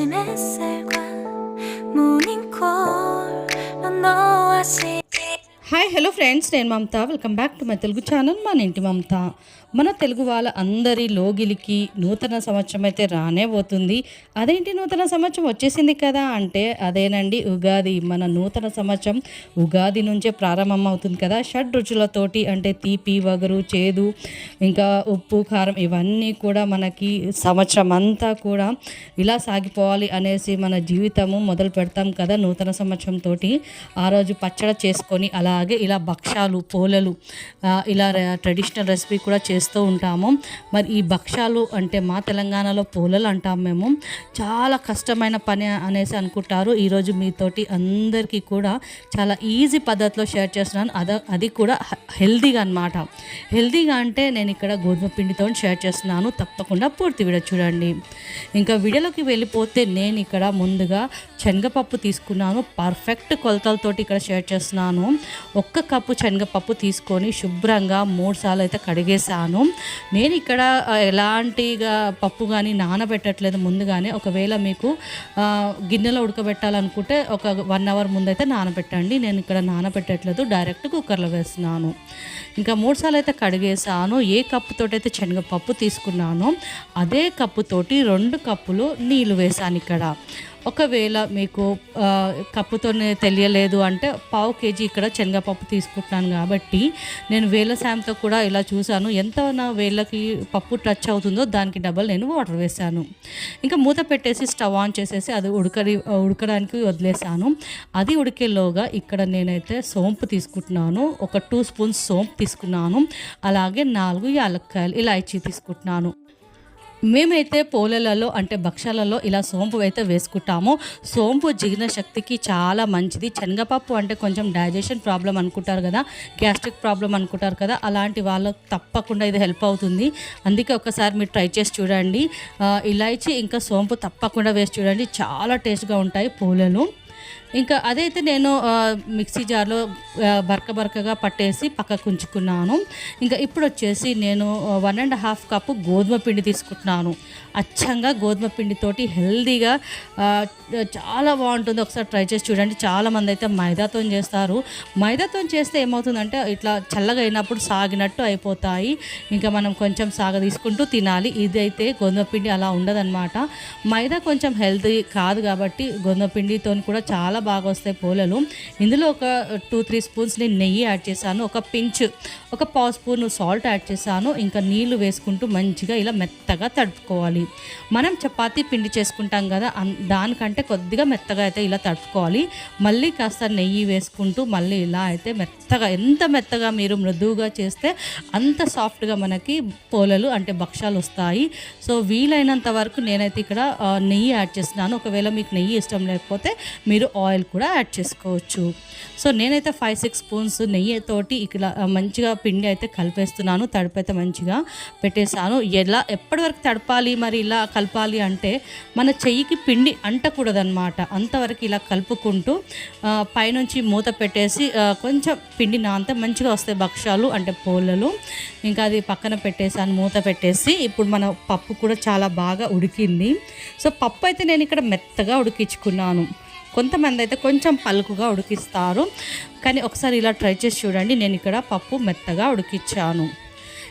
아침 햇살과 모닝콜로 너와 시 hi hello friends నేను Mamata welcome back to my Telugu channel మన ఇంటి మమత మన తెలుగు వాళ్ళ అందరి లోగిలికి నూతన సంవత్సరం అయితే రానే పోతుంది. అదేంటి నూతన సంవత్సరం వచ్చేసింది కదా అంటే అదేనండి ఉగాది. మన నూతన సంవత్సరం ఉగాది నుంచే ప్రారంభం అవుతుంది కదా. షడ్ రుచులతోటి అంటే తీపి వగరు చేదు ఇంకా ఉప్పు కారం ఇవన్నీ కూడా మనకి సంవత్సరం అంతా కూడా ఇలా సాగిపోవాలి అనేసి మన జీవితము మొదలు పెడతాం కదా నూతన సంవత్సరంతో ఆ రోజు పచ్చడి చేసుకొని అలాగే ఇలా భక్ష్యాలు పోలలు ఇలా ట్రెడిషనల్ రెసిపీ కూడా చేస్తూ ఉంటాము. మరి ఈ భక్షాలు అంటే మా తెలంగాణలో పూలలు అంటాం మేము. చాలా కష్టమైన పని అనేసి అనుకుంటారు. ఈరోజు మీతోటి అందరికీ కూడా చాలా ఈజీ పద్ధతిలో షేర్ చేస్తున్నాను. అద అది కూడా హెల్దీగా అనమాట హెల్దీగా అంటే నేను ఇక్కడ గోధుమ పిండితో షేర్ చేస్తున్నాను. తప్పకుండా పూర్తి వీడియో చూడండి. ఇంకా వీడియోలోకి వెళ్ళిపోతే నేను ఇక్కడ ముందుగా శనగపప్పు తీసుకున్నాను. పర్ఫెక్ట్ కొలతలతోటి ఇక్కడ షేర్ చేస్తున్నాను. ఒక్క కప్పు శనగపప్పు తీసుకొని శుభ్రంగా మూడు సార్లు అయితే కడిగేసాను నేను ఇక్కడ ఎలాంటిగా పప్పు కానీ నానబెట్టట్లేదు ముందుగానే. ఒకవేళ మీకు గిన్నెలో ఉడకబెట్టాలనుకుంటే ఒక వన్ అవర్ ముందైతే నానబెట్టండి. నేను ఇక్కడ నానబెట్టట్లేదు డైరెక్ట్ కుక్కర్లో వేస్తున్నాను. ఇంకా మూడు సార్లు అయితే కడిగేసాను. ఏ కప్పుతోటి అయితే శనగపప్పు తీసుకున్నానో అదే కప్పుతోటి రెండు కప్పులు నీళ్ళు వేసాను ఇక్కడ. ఒకవేళ మీకు కప్పుతోనే తెలియలేదు అంటే పావు కేజీ ఇక్కడ శనగపప్పు తీసుకుంటున్నాను కాబట్టి నేను వేల సాయంతో కూడా ఇలా చూశాను. ఎంత నా వేళ్ళకి పప్పు టచ్ అవుతుందో దానికి డబల్ నేను వాటర్ వేసాను ఇంకా మూత పెట్టేసి స్టవ్ ఆన్ చేసేసి అది ఉడకడి ఉడకడానికి వదిలేసాను అది ఉడికేలోగా ఇక్కడ నేనైతే సోంపు తీసుకుంటున్నాను. ఒక టూ స్పూన్స్ సోంపు తీసుకున్నాను. అలాగే నాలుగు యాలక్కాయలు ఇలాచీ తీసుకుంటున్నాను. మేమైతే పోలేలలో అంటే భక్షాలలో ఇలా సోంపు అయితే వేసుకుంటాము. సోంపు జీర్ణశక్తికి చాలా మంచిది. శనగపప్పు అంటే కొంచెం డైజెషన్ ప్రాబ్లం అనుకుంటారు కదా గ్యాస్ట్రిక్ ప్రాబ్లం అనుకుంటారు కదా అలాంటి వాళ్ళకు తప్పకుండా ఇది హెల్ప్ అవుతుంది. అందుకే ఒకసారి మీరు ట్రై చేసి చూడండి. ఇలాచి ఇంకా సోంపు తప్పకుండా వేసి చూడండి. చాలా టేస్ట్గా ఉంటాయి పోలేలు. ఇంకా అదైతే నేను మిక్సీ జార్లో బరక బరకగా పట్టేసి పక్కకు ఉంచుకున్నాను. ఇంకా ఇప్పుడు వచ్చేసి నేను వన్ అండ్ హాఫ్ కప్పు గోధుమ పిండి తీసుకుంటున్నాను. అచ్చంగా గోధుమ పిండితోటి హెల్దీగా చాలా బాగుంటుంది. ఒకసారి ట్రై చేసి చూడండి. చాలామంది అయితే మైదాతో చేస్తారు. మైదాతో చేస్తే ఏమవుతుందంటే ఇట్లా చల్లగా అయినప్పుడు సాగినట్టు అయిపోతాయి. ఇంకా మనం కొంచెం సాగ తీసుకుంటూ తినాలి. ఇదైతే గోధుమ పిండి అలా ఉండదన్నమాట. మైదా కొంచెం హెల్తీ కాదు కాబట్టి గోధుమ పిండితో కూడా చాలా బాగా వస్తాయి పూలలు. ఇందులో ఒక టూ త్రీ స్పూన్స్ నేను నెయ్యి యాడ్ చేశాను ఒక పించ్ ఒక పావు స్పూన్ సాల్ట్ యాడ్ చేశాను ఇంకా నీళ్ళు వేసుకుంటూ మంచిగా ఇలా మెత్తగా తడుపుకోవాలి. మనం చపాతీ పిండి చేసుకుంటాం కదా దానికంటే కొద్దిగా మెత్తగా అయితే ఇలా తడుపుకోవాలి. మళ్ళీ కాస్త నెయ్యి వేసుకుంటూ మళ్ళీ ఇలా అయితే మెత్తగా ఎంత మెత్తగా మీరు మృదువుగా చేస్తే అంత సాఫ్ట్గా మనకి పోలలు అంటే భక్షాలు వస్తాయి. సో వీలైనంత వరకు నేనైతే ఇక్కడ నెయ్యి యాడ్ చేస్తున్నాను. ఒకవేళ మీకు నెయ్యి ఇష్టం లేకపోతే మీరు ఆయిల్ కూడా యాడ్ చేసుకోవచ్చు. సో నేనైతే ఫైవ్ సిక్స్ స్పూన్స్ నెయ్యితోటి ఇక్కడ ఆ, మంచిగా పిండి అయితే కలిపేస్తున్నాను తడిపైతే మంచిగా పెట్టేశాను. ఎలా ఎప్పటి వరకు తడపాలి మరి ఇలా కలపాలి అంటే మన చెయ్యికి పిండి అంటకూడదన్నమాట. అంతవరకు ఇలా కలుపుకుంటూ పైనుంచి మూత పెట్టేసి కొంచెం పిండి నాంతే మంచిగా వస్తాయి భక్షాలు అంటే పోలలు. ఇంకా అది పక్కన పెట్టేసాను మూత పెట్టేసి ఇప్పుడు మన పప్పు కూడా చాలా బాగా ఉడికింది. సో పప్పు అయితే నేను ఇక్కడ మెత్తగా ఉడికించుకున్నాను. కొంతమంది అయితే కొంచెం పలుకుగా ఉడికిస్తారు. కానీ ఒకసారి ఇలా ట్రై చేసి చూడండి. నేను ఇక్కడ పప్పు మెత్తగా ఉడికిచ్చాను.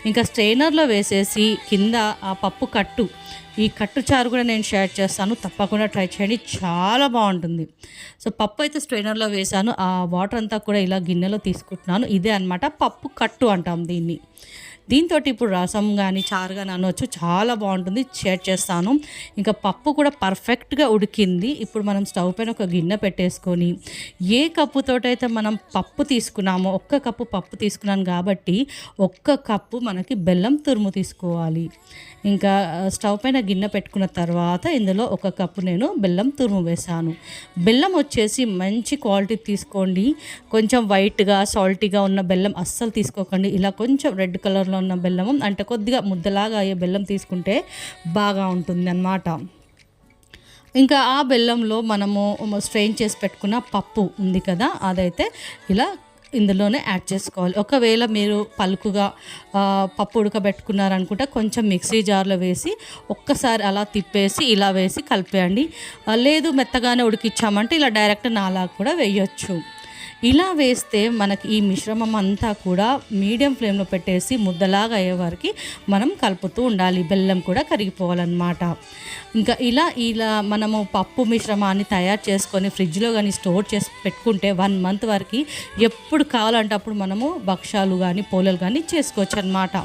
ఇంకా స్ట్రైనర్లో వేసేసి కింద ఆ పప్పు కట్టు ఈ కట్టు చారు కూడా నేను షేర్ చేస్తాను. తప్పకుండా ట్రై చేయండి. చాలా బాగుంటుంది. సో పప్పు అయితే స్ట్రైనర్లో వేసాను ఆ వాటర్ అంతా కూడా ఇలా గిన్నెలో తీసుకుంటున్నాను. ఇదే అన్నమాట పప్పు కట్టు అంటాం దీన్ని. దీంతో ఇప్పుడు రసం కానీ చారు కానీ అనవచ్చు చాలా బాగుంటుంది. షేర్ చేస్తాను. ఇంకా పప్పు కూడా పర్ఫెక్ట్గా ఉడికింది. ఇప్పుడు మనం స్టవ్ పైన ఒక గిన్నె పెట్టేసుకొని ఏ కప్పుతోటైతే మనం పప్పు తీసుకున్నామో ఒక్క కప్పు పప్పు తీసుకున్నాను కాబట్టి ఒక్క కప్పు మనకి బెల్లం తురుము తీసుకోవాలి. ఇంకా స్టవ్ పైన గిన్నె పెట్టుకున్న తర్వాత ఇందులో ఒక కప్పు నేను బెల్లం తురుము వేసాను బెల్లం వచ్చేసి మంచి క్వాలిటీ తీసుకోండి. కొంచెం వైట్గా సాల్టీగా ఉన్న బెల్లం అస్సలు తీసుకోకండి. ఇలా కొంచెం రెడ్ కలర్లో ఉన్న బెల్లము అంటే కొద్దిగా ముద్దలాగా అయ్యే బెల్లం తీసుకుంటే బాగా ఉంటుంది అన్నమాట ఇంకా ఆ బెల్లంలో మనము స్ట్రెయిన్ చేసి పెట్టుకున్న పప్పు ఉంది కదా అదైతే ఇలా ఇందులోనే యాడ్ చేసుకోవాలి. ఒకవేళ మీరు పలుకుగా పప్పు ఉడకబెట్టుకున్నారనుకుంటే కొంచెం మిక్సీ జార్లో వేసి ఒక్కసారి అలా తిప్పేసి ఇలా వేసి కలిపేయండి. లేదు మెత్తగానే ఉడికిచ్చామంటే ఇలా డైరెక్ట్ నాలా కూడా వేయొచ్చు. ఇలా వేస్తే మనకి ఈ మిశ్రమం అంతా కూడా మీడియం ఫ్లేమ్లో పెట్టేసి ముద్దలాగా అయ్యే వరకు మనం కలుపుతూ ఉండాలి. బెల్లం కూడా కరిగిపోవాలన్నమాట. ఇంకా ఇలా ఇలా మనము పప్పు మిశ్రమాన్ని తయారు చేసుకొని ఫ్రిడ్జ్లో కానీ స్టోర్ చేసి పెట్టుకుంటే వన్ మంత్ వరకు ఎప్పుడు కావాలంటే అప్పుడు మనము భక్షాలు కానీ పోలలు కానీ చేసుకోవచ్చు అనమాట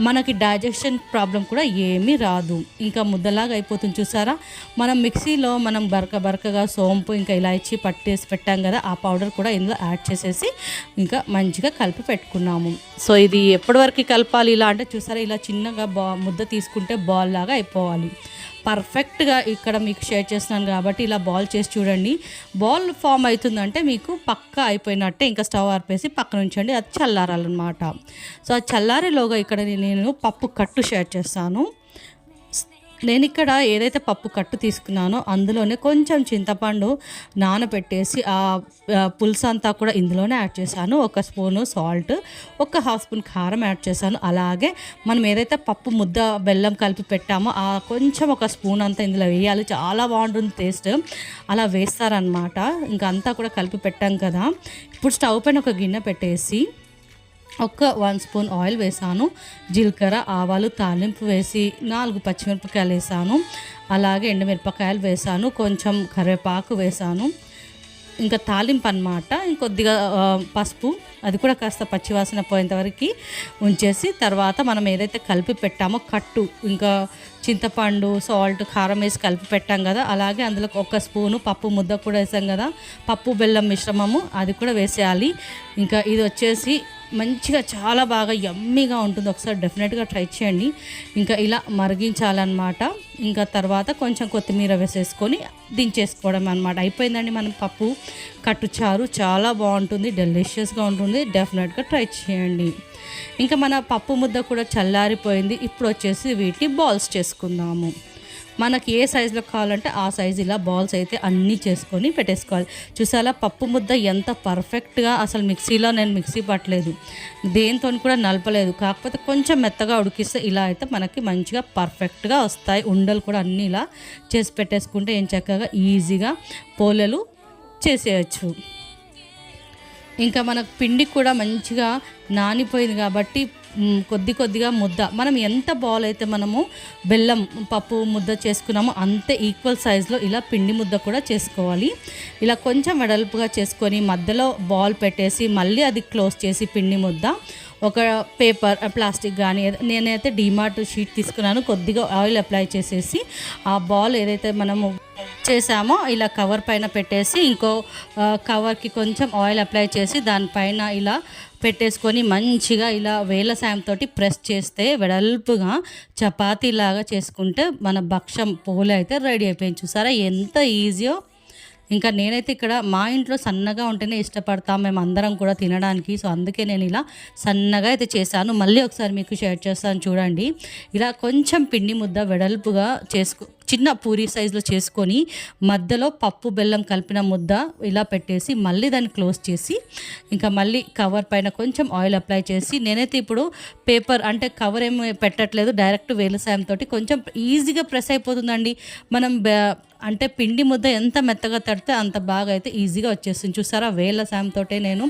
మనకి డైజెషన్ ప్రాబ్లం కూడా ఏమీ రాదు. ఇంకా ముద్దలాగా అయిపోతుంది చూసారా? మనం మిక్సీలో మనం బరక బరకగా సోంపు ఇంకా ఇలాచి పట్టేసి పెట్టాం కదా ఆ పౌడర్ కూడా ఇందులో యాడ్ చేసేసి ఇంకా మంచిగా కలిపి పెట్టుకున్నాము. సో ఇది ఎప్పటి వరకు కలపాలి? ఇలా అంటే చూసారా ఇలా చిన్నగా బా ముద్ద తీసుకుంటే బాల్ లాగా అయిపోవాలి. పర్ఫెక్ట్గా ఇక్కడ మీకు షేర్ చేస్తున్నాను కాబట్టి ఇలా బాల్ చేసి చూడండి. బాల్ ఫామ్ అవుతుందంటే మీకు పక్క అయిపోయినట్టే ఇంకా స్టవ్ ఆర్పేసి పక్కన ఉంచండి అది చల్లారాలన్నమాట. సో ఆ చల్లారేలోగా ఇక్కడ నేను పప్పు కట్టు షేర్ చేస్తాను. నేను ఇక్కడ ఏదైతే పప్పు కట్టు తీసుకున్నానో అందులోనే కొంచెం చింతపండు నానబెట్టేసి ఆ ఆ పులుసు అంతా కూడా ఇందులోనే యాడ్ చేశాను. ఒక స్పూను సాల్ట్ ఒక హాఫ్ స్పూన్ కారం యాడ్ చేశాను. అలాగే మనం ఏదైతే పప్పు ముద్ద బెల్లం కలిపి పెట్టామో ఆ కొంచెం ఒక స్పూన్ అంతా ఇందులో వేయాలి. చాలా బాగుంటుంది టేస్ట్. అలా వేస్తారనమాట ఇంకా అంతా కూడా కలిపి పెట్టాం కదా. ఇప్పుడు స్టవ్ పైన ఒక గిన్నె పెట్టేసి ఒక వన్ స్పూన్ ఆయిల్ వేసాను. జీలకర్ర ఆవాలు తాలింపు వేసి నాలుగు పచ్చిమిరపకాయలు వేసాను. అలాగే ఎండుమిరపకాయలు వేసాను. కొంచెం కరివేపాకు వేసాను. ఇంకా తాలింపు అనమాట ఇంకొద్దిగా పసుపు. అది కూడా కాస్త పచ్చివాసన పోయేంతవరకు ఉంచేసి తర్వాత మనం ఏదైతే కలిపి పెట్టామో కట్టు ఇంకా చింతపండు సాల్ట్ కారం వేసి కలిపి పెట్టాం కదా. అలాగే అందులో ఒక స్పూను పప్పు ముద్ద కూడా వేసాం కదా. పప్పు బెల్లం మిశ్రమము అది కూడా వేసేయాలి. ఇంకా ఇది వచ్చేసి మంచిగా చాలా బాగా యమ్మీగా ఉంటుంది. ఒకసారి డెఫినెట్గా ట్రై చేయండి. ఇంకా ఇలా మరిగించాలన్నమాట. ఇంకా తర్వాత కొంచెం కొత్తిమీర వేసేసుకొని దించేసుకోవడం అనమాట అయిపోయిందండి మనం పప్పు కట్టుచారు చాలా బాగుంటుంది డెలిషియస్గా ఉంటుంది. డెఫినెట్గా ట్రై చేయండి. ఇంకా మన పప్పు ముద్ద కూడా చల్లారిపోయింది. ఇప్పుడు వచ్చేసి వీటిని బాల్స్ చేసుకుందాము. మనకి ఏ సైజులో కావాలంటే ఆ సైజు ఇలా బాల్స్ అయితే అన్నీ చేసుకొని పెట్టేసుకోవాలి. చూసారా? పప్పు ముద్ద ఎంత పర్ఫెక్ట్గా అసలు మిక్సీలో నేను మిక్సీ పట్టలేదు. దేంతో కూడా నలపలేదు. కాకపోతే కొంచెం మెత్తగా ఉడికిస్తే ఇలా అయితే మనకి మంచిగా పర్ఫెక్ట్గా వస్తాయి. ఉండలు కూడా అన్నీ ఇలా చేసి పెట్టేసుకుంటే ఏం చక్కగా ఈజీగా పోలేలు చేసేయచ్చు. ఇంకా మనకు పిండి కూడా మంచిగా నానిపోయింది కాబట్టి కొద్ది కొద్దిగా ముద్ద. మనం ఎంత బాల్ అయితే మనము బెల్లం పప్పు ముద్ద చేసుకున్నామో అంతే ఈక్వల్ సైజులో ఇలా పిండి ముద్ద కూడా చేసుకోవాలి. ఇలా కొంచెం వెడల్పుగా చేసుకొని మధ్యలో బాల్ పెట్టేసి మళ్ళీ అది క్లోజ్ చేసి పిండి ముద్ద. ఒక పేపర్ ప్లాస్టిక్ కానీ నేనైతే డిమార్ట్ షీట్ తీసుకున్నాను. కొద్దిగా ఆయిల్ అప్లై చేసేసి ఆ బాల్ ఏదైతే మనము చేసామో ఇలా కవర్ పైన పెట్టేసి ఇంకో కవర్కి కొంచెం ఆయిల్ అప్లై చేసి దానిపైన ఇలా పెట్టేసుకొని మంచిగా ఇలా వేల సాయంతో ప్రెస్ చేస్తే వెడల్పుగా చపాతీలాగా చేసుకుంటే మన భక్షం పోలే అయితే రెడీ అయిపోయింది. చూసారా ఎంత ఈజీయో? ఇంకా నేనైతే ఇక్కడ మా ఇంట్లో సన్నగా ఉంటేనే ఇష్టపడతాం. మేము అందరం కూడా తినడానికి. సో అందుకే నేను ఇలా సన్నగా అయితే చేశాను. మళ్ళీ ఒకసారి మీకు షేర్ చేస్తాను. చూడండి. ఇలా కొంచెం పిండి ముద్ద వెడల్పుగా చేసుకో చిన్న పూరి సైజులో చేసుకొని మధ్యలో పప్పు బెల్లం కలిపిన ముద్ద ఇలా పెట్టేసి మళ్ళీ దాన్ని క్లోజ్ చేసి ఇంకా మళ్ళీ కవర్ పైన కొంచెం ఆయిల్ అప్లై చేసి నేనైతే ఇప్పుడు పేపర్ అంటే కవర్ ఏమి పెట్టట్లేదు డైరెక్ట్ వేలు సాయంతో కొంచెం ఈజీగా ప్రెస్ అయిపోతుందండి. మనం అంటే పిండి ముద్ద ఎంత మెత్తగా తడితే అంత బాగా అయితే ఈజీగా వచ్చేస్తుంది. చూసారా? వేల సాయంతో నేను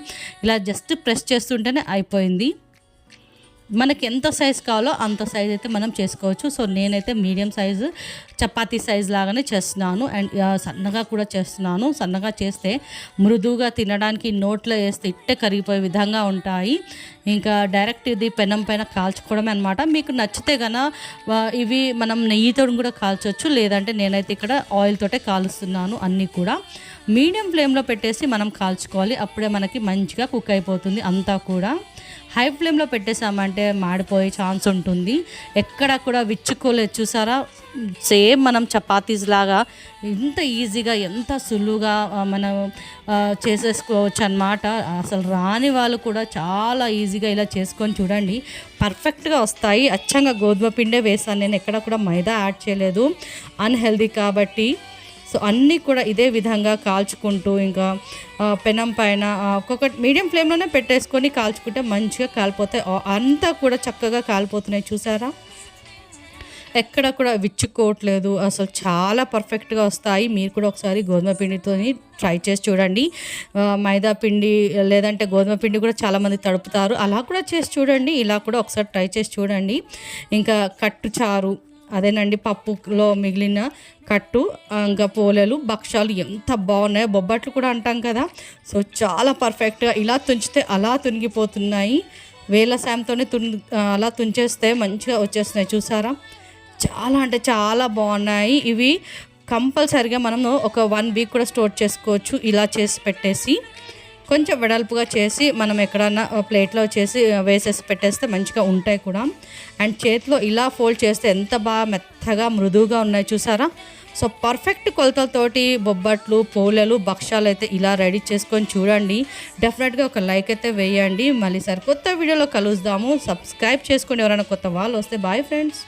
ఇలా జస్ట్ ప్రెస్ చేస్తుంటేనే అయిపోయింది. మనకి ఎంత సైజ్ కావాలో అంత సైజ్ అయితే మనం చేసుకోవచ్చు. సో నేనైతే మీడియం సైజు చపాతీ సైజ్ లాగానే చేస్తున్నాను. అండ్ సన్నగా కూడా చేస్తున్నాను. సన్నగా చేస్తే మృదువుగా తినడానికి నోట్లో వేస్తే ఇట్టే కరిగిపోయే విధంగా ఉంటాయి. ఇంకా డైరెక్ట్ ఇది పెనం పైన కాల్చుకోవడమే అనమాట మీకు నచ్చితే గన ఇవి మనం నెయ్యితో కూడా కాల్చవచ్చు లేదంటే నేనైతే ఇక్కడ ఆయిల్ తోటే కాలుస్తున్నాను అన్నీ కూడా. మీడియం ఫ్లేమ్లో పెట్టేసి మనం కాల్చుకోవాలి. అప్పుడే మనకి మంచిగా కుక్ అయిపోతుంది అంతా కూడా. హై ఫ్లేమ్లో పెట్టేసామంటే మాడిపోయే ఛాన్స్ ఉంటుంది. ఎక్కడ కూడా విచ్చుకోలేదు. చూసారా? సేమ్ మనం చపాతీస్ లాగా ఎంత ఈజీగా ఎంత సులువుగా మనం చేసేసుకోవచ్చు అనమాట అసలు రాని వాళ్ళు కూడా చాలా ఈజీగా ఇలా చేసుకొని చూడండి. పర్ఫెక్ట్గా వస్తాయి. అచ్చంగా గోధుమ పిండే వేసాను నేను. ఎక్కడ కూడా మైదా యాడ్ చేయలేదు. అన్హెల్దీ కాబట్టి. సో అన్నీ కూడా ఇదే విధంగా కాల్చుకుంటూ ఇంకా పెనం పైన ఒక్కొక్కటి మీడియం ఫ్లేమ్లోనే పెట్టేసుకొని కాల్చుకుంటే మంచిగా కాలిపోతాయి. అంతా కూడా చక్కగా కాలిపోతున్నాయి. చూసారా? ఎక్కడ కూడా విచ్చుకోవట్లేదు. అసలు చాలా పర్ఫెక్ట్గా వస్తాయి. మీరు కూడా ఒకసారి గోధుమ పిండితో ట్రై చేసి చూడండి. మైదా పిండి లేదంటే గోధుమ పిండి కూడా చాలామంది తడుపుతారు. అలా కూడా చేసి చూడండి. ఇలా కూడా ఒకసారి ట్రై చేసి చూడండి. ఇంకా కట్టు చారు అదేనండి పప్పులో మిగిలిన కట్టు ఇంకా పోలేలు భక్షాలు ఎంత బాగున్నాయో బొబ్బట్లు కూడా అంటాం కదా. సో చాలా పర్ఫెక్ట్గా ఇలా తుంచితే అలా తునిగిపోతున్నాయి. వేల సాయంతోనే తున్ అలా తుంచేస్తే మంచిగా వచ్చేస్తున్నాయి. చూసారా? చాలా అంటే చాలా బాగున్నాయి. ఇవి కంపల్సరిగా మనము ఒక వన్ వీక్ కూడా స్టోర్ చేసుకోవచ్చు. ఇలా చేసి పెట్టేసి కొంచెం వెడల్పుగా చేసి మనం ఎక్కడన్నా ప్లేట్లో చేసి వేసేసి పెట్టేస్తే మంచిగా ఉంటాయి కూడా. అండ్ చేతిలో ఇలా ఫోల్డ్ చేస్తే ఎంత బాగా మెత్తగా మృదువుగా ఉన్నాయి చూసారా? సో పర్ఫెక్ట్ కొలతలతోటి బొబ్బట్లు పోలేలు భక్ష్యాలు అయితే ఇలా రెడీ చేసుకొని చూడండి. డెఫినెట్గా ఒక లైక్ అయితే వేయండి. మళ్ళీ సార్ కొత్త వీడియోలో కలుద్దాము. సబ్స్క్రైబ్ చేసుకోండి ఎవరైనా కొత్త వాళ్ళు వస్తే బాయ్ ఫ్రెండ్స్.